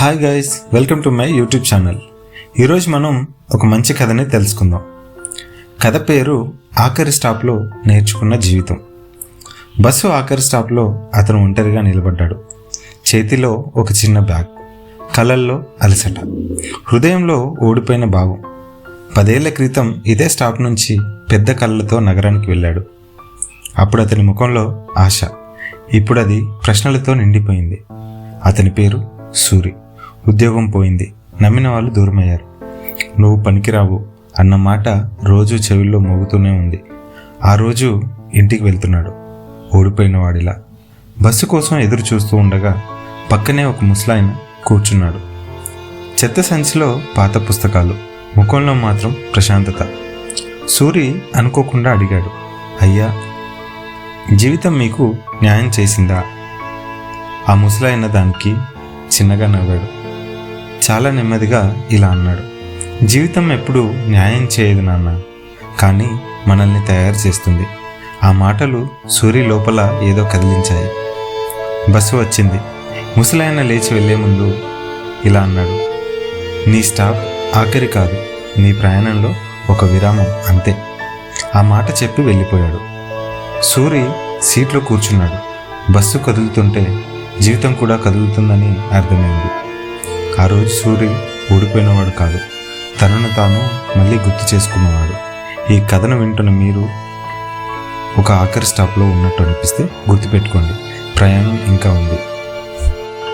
Hi guys welcome to my YouTube channel ఈరోజు మనం ఒక మంచి కథని తెలుసుకుందాం. కథ పేరు ఆఖరి స్టాప్లో నేర్చుకున్న జీవితం. బస్సు ఆఖరి స్టాప్లో అతను ఒంటరిగా నిలబడ్డాడు. చేతిలో ఒక చిన్న బ్యాగ్ కళ్ళల్లో అలసట హృదయంలో ఓడిపోయిన భావం. పదేళ్ళ క్రితం ఇదే స్టాప్ నుంచి పెద్ద కళ్ళతో నగరానికి వెళ్ళాడు. అప్పుడు అతని ముఖంలో ఆశ ఇప్పుడు అది ప్రశ్నలతో నిండిపోయింది. అతని పేరు సూరి. ఉద్యోగం పోయింది. నమ్మిన వాళ్ళు దూరమయ్యారు. నువ్వు పనికిరావు అన్న మాట రోజు చెవిలో మోగుతూనే ఉంది. ఆ రోజు ఇంటికి వెళ్తున్నాడు. ఓడిపోయిన వాడిలా. బస్సు కోసం ఎదురు చూస్తూ ఉండగా పక్కనే ఒక ముసలాయన కూర్చున్నాడు. చెత్త సంచిలో పాత పుస్తకాలు ముఖంలో మాత్రం ప్రశాంతత. సూరి అనుకోకుండా అడిగాడు. అయ్యా జీవితం మీకు న్యాయం చేసిందా? ఆ ముసలాయన దానికి చిన్నగా నవ్వాడు. చాలా నెమ్మదిగా ఇలా అన్నాడు. జీవితం ఎప్పుడు న్యాయం చేయదు నాన్న కానీ మనల్ని తయారు చేస్తుంది. ఆ మాటలు సూరి లోపల ఏదో కదిలించాయి. బస్సు వచ్చింది. ముసలాయన లేచి వెళ్ళే ముందు ఇలా అన్నాడు. నీ స్టాప్ ఆఖరి కాదు నీ ప్రయాణంలో ఒక విరామం అంతే. ఆ మాట చెప్పి వెళ్ళిపోయాడు. సూరి సీట్లో కూర్చున్నాడు. బస్సు కదులుతుంటే జీవితం కూడా కదులుతుందని అర్థమైంది. ఆ రోజు సూరి ఓడిపోయినవాడు కాదు. తనను తాను మళ్ళీ గుర్తు చేసుకున్నవాడు. ఈ కథను వింటున్న మీరు ఒక ఆఖరి స్టాప్లో ఉన్నట్టు అనిపిస్తే గుర్తుపెట్టుకోండి. ప్రయాణం ఇంకా ఉంది.